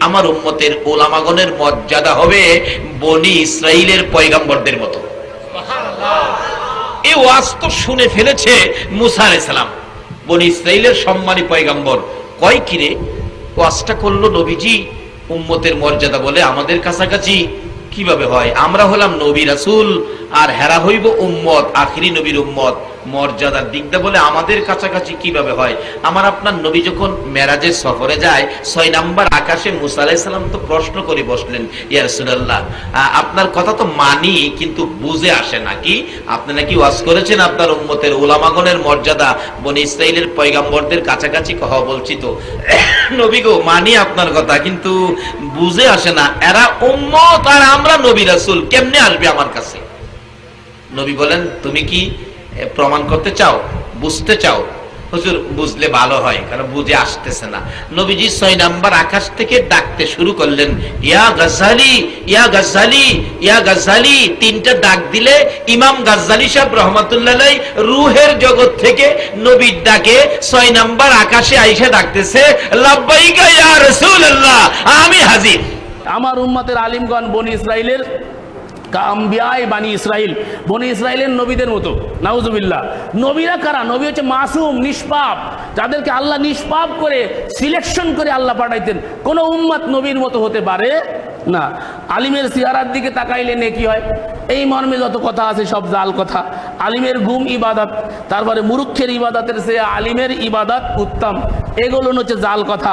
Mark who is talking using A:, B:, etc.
A: আমার উম্মতের ওলামাগণের মর্যাদা হবে বনি ইসরাইলের পয়গাম্বরদের মতো। এই ওয়াজ তো শুনে ফেলেছে মুসা আলাইহিস সালাম। বনি ইসরাইলের সম্মানী পয়গাম্বর। কয় কিরে ওয়াজটা করল নবীজি। উম্মতের মর্যাদা বলে আমাদের কাছাকাছি। কীভাবে হয়? আমরা হলাম নবী রাসূল। আর হেরা হইব উম্মত আখিরি নবীর উম্মত। মর্যাদার দিকটা বলে আমাদের কাছাকাছি কীভাবে হয়? আমার আপনার নবী যখন মেরাজের সফরে যায় ছয় নাম্বার আকাশে মুসা তো প্রশ্ন করে বসলেন ইয়া রাসূলুল্লাহ আহ, আপনার কথা তো মানি কিন্তু বুঝে আসে নাকি আপনি নাকি ওয়াজ করেছেন আপনার উম্মতের ওলামাগণের মর্যাদা? বনি ইসরাইলের পয়গাম্বরদের কাছাকাছি কথা বলছি তো নবী গো মানি আপনার কথা কিন্তু বুঝে আসে না। এরা উম্মত আর আমরা নবী রাসূল কেমনে আসবে আমার কাছে? নবী বলেন, তুমি কি প্রমাণ করতে চাও? বুঝতে চাও? হুজুর, বুঝলে ভালো হয়, কারণ বুঝে আসতেছে না। নবীজি ছয় নাম্বার আকাশ থেকে ডাকতে শুরু করলেন, ইয়া গাজ্জালি ইয়া গাজ্জালি ইয়া গাজ্জালি। তিনটা ডাক দিলে ইমাম গাজ্জালি সাহেব রহমতুল্লাহ রুহের জগৎ থেকে নবীর ডাকে ছয় নাম্বার আকাশে আইসা ডাকতেছে, লাব্বাইকা ইয়া রাসূলুল্লাহ, আমি হাজির।
B: আমার উম্মতের আলিমগণ বনি ইসরায়েলের কাম্বিয়ায় বানি ইসরাইল, বনি ইসরায়েলের নবীদের মতো, নাউজুবিল্লাহ। নবীরা কারা? নবী হচ্ছে মাসুম, নিষ্পাপ। যাদেরকে আল্লাহ নিষ্পাপ করে সিলেকশন করে আল্লাহ পাঠাইতেন। কোন উম্মত নবীর মতো হতে পারে না। আলিমের সিয়ারার দিকে তাকাইলে নে কি হয়। এই মর্মে যত কথা আছে সব জাল কথা। আলিমের গুম ইবাদত, তারপরে মুরুক্ষের ইবাদতের সে আলিমের ইবাদত উত্তম। এগুলো হচ্ছে জাল কথা।